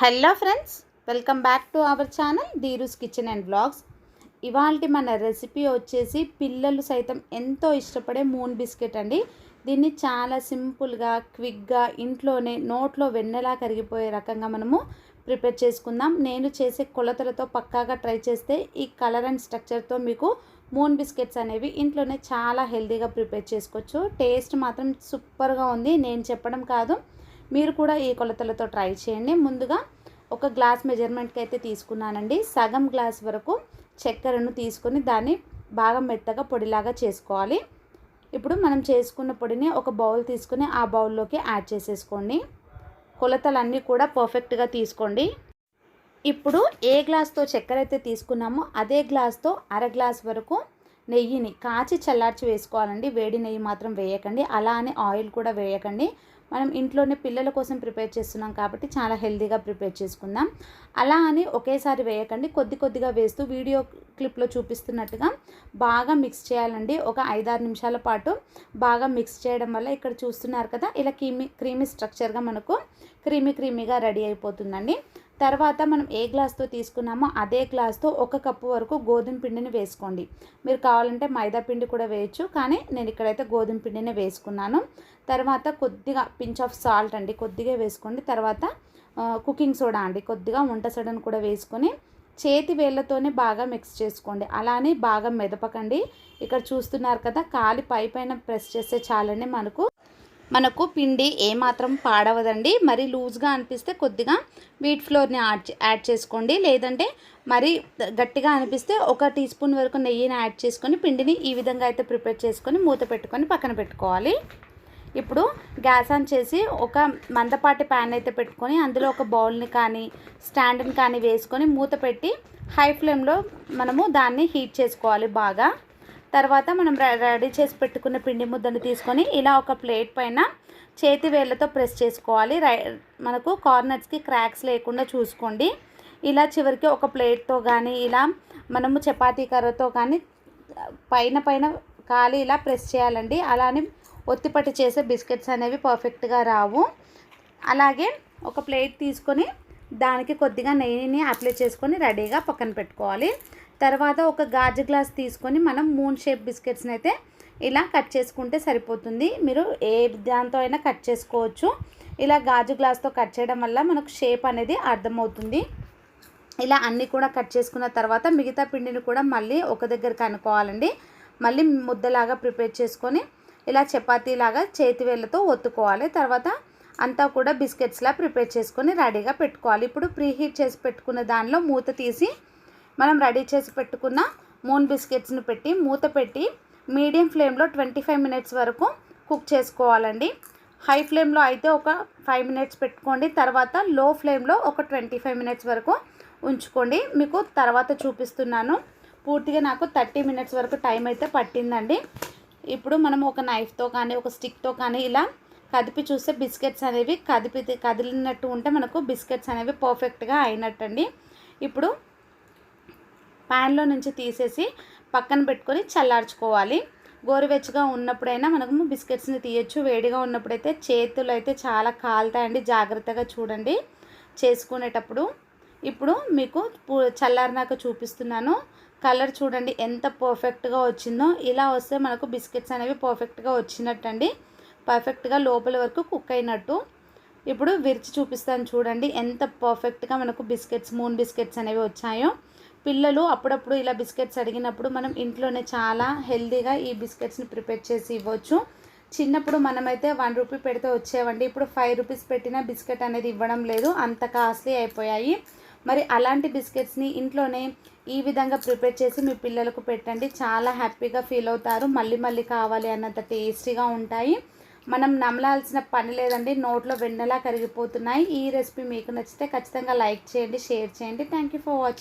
Hello friends welcome back to our channel Dheeru's kitchen and blogs ఇవాళ మన recipe వచ్చేసి పిల్లలు సైతం ఎంతో ఇష్టపడే మూన్ బిస్కెట్ అండి. దీన్ని చాలా సింపుల్గా క్విక్గా ఇంట్లోనే నోట్లో వెన్నెలా కరిగిపోయే రకంగా మనము ప్రిపేర్ చేసుకుందాం. నేను చేసే కొలతలతో పక్కాగా ట్రై చేస్తే ఈ కలర్ అండ్ స్ట్రక్చర్తో మీకు మూన్ బిస్కెట్స్ అనేవి ఇంట్లోనే చాలా హెల్తీగా ప్రిపేర్ చేసుకోవచ్చు. టేస్ట్ మాత్రం సూపర్గా ఉంది నేను చెప్పడం కాదు. మీరు కూడా ఈ కొలతలతో ట్రై చేయండి. ముందుగా ఒక గ్లాస్ మెజర్మెంట్కి అయితే తీసుకున్నానండి. సగం గ్లాస్ వరకు చక్కెరను తీసుకొని దాన్ని బాగా మెత్తగా పొడిలాగా చేసుకోవాలి. ఇప్పుడు మనం చేసుకున్న పొడిని ఒక బౌల్ తీసుకుని ఆ బౌల్లోకి యాడ్ చేసేసుకోండి. కొలతలన్నీ కూడా పర్ఫెక్ట్గా తీసుకోండి. ఇప్పుడు ఏ గ్లాస్తో చక్కెర అయితే తీసుకున్నామో అదే గ్లాస్తో అర గ్లాస్ వరకు నెయ్యిని కాచి చల్లార్చి వేసుకోవాలండి. వేడి నెయ్యి మాత్రం వేయకండి. అలా అని ఆయిల్ కూడా వేయకండి. మనం ఇంట్లోనే పిల్లల కోసం ప్రిపేర్ చేస్తున్నాం కాబట్టి చాలా హెల్తీగా ప్రిపేర్ చేసుకుందాం. అలా అని ఒకేసారి వేయకండి. కొద్ది కొద్దిగా వేస్తూ వీడియో క్లిప్లో చూపిస్తున్నట్టుగా బాగా మిక్స్ చేయాలండి. ఒక ఐదారు నిమిషాల పాటు బాగా మిక్స్ చేయడం వల్ల ఇక్కడ చూస్తున్నారు కదా ఇలా క్రీమీ క్రీమీ స్ట్రక్చర్గా మనకు క్రీమీ క్రీమీగా రెడీ అయిపోతుందండి. తర్వాత మనం ఏ గ్లాస్తో తీసుకున్నామో అదే గ్లాస్తో ఒక కప్పు వరకు గోధుమ పిండిని వేసుకోండి. మీరు కావాలంటే మైదా పిండి కూడా వేయచ్చు కానీ నేను ఇక్కడైతే గోధుమ పిండిని వేసుకున్నాను. తర్వాత కొద్దిగా పించ్ ఆఫ్ సాల్ట్ అండి కొద్దిగా వేసుకోండి. తర్వాత కుకింగ్ సోడా అండి కొద్దిగా వంట సోడాను కూడా వేసుకొని చేతి వేళ్ళతోనే బాగా మిక్స్ చేసుకోండి. అలానే బాగా మెదపకండి. ఇక్కడ చూస్తున్నారు కదా కాలి పై పైన ప్రెస్ చేస్తే చాలని మనకు. మనకు పిండి ఏమాత్రం పాడవదండి. మరి లూజ్గా అనిపిస్తే కొద్దిగా వీట్ ఫ్లోర్ని యాడ్ యాడ్ చేసుకోండి. లేదంటే మరి గట్టిగా అనిపిస్తే ఒక టీ స్పూన్ వరకు నెయ్యిని యాడ్ చేసుకొని పిండిని ఈ విధంగా అయితే ప్రిపేర్ చేసుకొని మూత పెట్టుకొని పక్కన పెట్టుకోవాలి. ఇప్పుడు గ్యాస్ ఆన్ చేసి ఒక మందపాటి ప్యాన్ అయితే పెట్టుకొని అందులో ఒక బౌల్ని కానీ స్టాండ్ని కానీ వేసుకొని మూత పెట్టి హై ఫ్లేమ్లో మనము దాన్ని హీట్ చేసుకోవాలి బాగా. తర్వాత మనం రెడీ చేసి పెట్టుకున్న పిండి ముద్దను తీసుకొని ఇలా ఒక ప్లేట్ పైన చేతి వేళ్ళతో ప్రెస్ చేసుకోవాలి. మనకు కార్నర్స్కి క్రాక్స్ లేకుండా చూసుకోండి. ఇలా చివరికి ఒక ప్లేట్తో కానీ ఇలా మనము చపాతీ కర్రతో కానీ పైన పైన ఖాళీ ఇలా ప్రెస్ చేయాలండి. అలానే ఒత్తిపట్టి చేసే బిస్కెట్స్ అనేవి పర్ఫెక్ట్గా రావు. అలాగే ఒక ప్లేట్ తీసుకొని దానికి కొద్దిగా నెయ్యిని అప్లై చేసుకొని రెడీగా పక్కన పెట్టుకోవాలి. తర్వాత ఒక గాజు గ్లాస్ తీసుకొని మనం మూన్ షేప్ బిస్కెట్స్ని అయితే ఇలా కట్ చేసుకుంటే సరిపోతుంది. మీరు ఏ దాంతో అయినా కట్ చేసుకోవచ్చు. ఇలా గాజు గ్లాస్తో కట్ చేయడం వల్ల మనకు షేప్ అనేది అర్థమవుతుంది. ఇలా అన్నీ కూడా కట్ చేసుకున్న తర్వాత మిగతా పిండిని కూడా మళ్ళీ ఒక దగ్గర కనుక్కోవాలండి. మళ్ళీ ముద్దలాగా ప్రిపేర్ చేసుకొని ఇలా చపాతీలాగా చేతి వేళ్ళతో ఒత్తుకోవాలి. తర్వాత అంతా కూడా బిస్కెట్స్లా ప్రిపేర్ చేసుకొని రెడీగా పెట్టుకోవాలి. ఇప్పుడు ప్రీ హీట్ చేసి పెట్టుకున్న దానిలో మూత తీసి మనం రెడీ చేసి పెట్టుకున్న మూన్ బిస్కెట్స్ని పెట్టి మూత పెట్టి మీడియం ఫ్లేమ్లో ట్వంటీ ఫైవ్ మినిట్స్ వరకు కుక్ చేసుకోవాలండి. హై ఫ్లేమ్లో అయితే ఒక ఫైవ్ మినిట్స్ పెట్టుకోండి. తర్వాత లో ఫ్లేమ్లో ఒక ట్వంటీ ఫైవ్ మినిట్స్ వరకు ఉంచుకోండి. మీకు తర్వాత చూపిస్తున్నాను. పూర్తిగా నాకు థర్టీ మినిట్స్ వరకు టైం అయితే పట్టిందండి. ఇప్పుడు మనం ఒక నైఫ్తో కానీ ఒక స్టిక్తో కానీ ఇలా కదిపి చూస్తే బిస్కెట్స్ అనేవి కదిపి కదిలినట్టు ఉంటే మనకు బిస్కెట్స్ అనేవి పర్ఫెక్ట్గా అయినట్టండి. ఇప్పుడు ప్యాన్లో నుంచి తీసేసి పక్కన పెట్టుకొని చల్లార్చుకోవాలి. గోరువెచ్చగా ఉన్నప్పుడైనా మనము బిస్కెట్స్ని తీయచ్చు. వేడిగా ఉన్నప్పుడైతే చేతులు అయితే చాలా కాలుతాయండి. జాగ్రత్తగా చూడండి చేసుకునేటప్పుడు. ఇప్పుడు మీకు చల్లారినాక చూపిస్తున్నాను. కలర్ చూడండి ఎంత పర్ఫెక్ట్గా వచ్చిందో. ఇలా వస్తే మనకు బిస్కెట్స్ అనేవి పర్ఫెక్ట్గా వచ్చినట్టు అండి పర్ఫెక్ట్గా లోపల వరకు కుక్ అయినట్టు. ఇప్పుడు విరిచి చూపిస్తాను చూడండి ఎంత పర్ఫెక్ట్గా మనకు బిస్కెట్స్ మూన్ బిస్కెట్స్ అనేవి వచ్చాయో. పిల్లలు అప్పుడప్పుడు ఇలా బిస్కెట్స్ అడిగినప్పుడు మనం ఇంట్లోనే చాలా హెల్దీగా ఈ బిస్కెట్స్ని ప్రిపేర్ చేసి ఇవ్వచ్చు. చిన్నప్పుడు మనమైతే వన్ రూపీ పెడితే వచ్చేవండి. ఇప్పుడు ఫైవ్ రూపీస్ పెట్టిన బిస్కెట్ అనేది ఇవ్వడం లేదు. అంత కాస్ట్లీ అయిపోయాయి. మరి అలాంటి బిస్కెట్స్ని ఇంట్లోనే ఈ విధంగా ప్రిపేర్ చేసి మీ పిల్లలకు పెట్టండి. చాలా హ్యాపీగా ఫీల్ అవుతారు. మళ్ళీ మళ్ళీ కావాలి అన్నంత టేస్టీగా ఉంటాయి. మనం నమలాల్సిన పని లేదండి. నోట్లో వెన్నెలా కరిగిపోతున్నాయి. ఈ రెసిపీ మీకు నచ్చితే ఖచ్చితంగా లైక్ చేయండి షేర్ చేయండి. Thank for watching